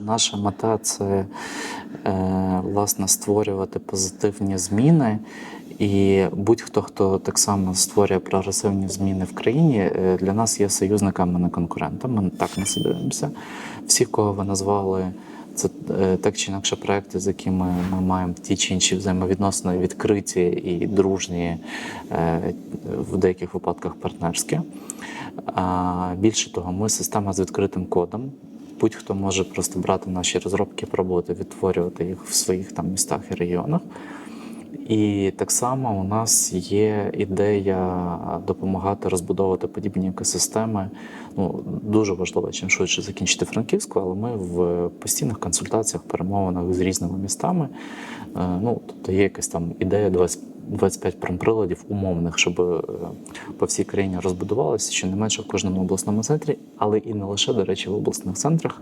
Наша мета це е, власне створювати позитивні зміни. І будь-хто, хто так само створює прогресивні зміни в країні, е, для нас є союзниками, не конкурентами. Ми так на це дивимося. Всі, кого ви назвали, це е, так чи інакше проекти, з якими ми маємо ті чи інші взаємовідносини відкриті і дружні, в деяких випадках партнерські. Більше того, ми система з відкритим кодом. Будь-хто може просто брати наші розробки, пробувати відтворювати їх в своїх там містах і регіонах. І так само у нас є ідея допомагати розбудовувати подібні екосистеми. Ну дуже важливо чим швидше закінчити Франківську, але ми в постійних консультаціях, перемовинах з різними містами. Е, Ну тобто є якась там ідея 20 25 промприладів умовних, щоб е, по всій країні розбудувалося, що не менше в кожному обласному центрі, але і не лише, до речі, в обласних центрах.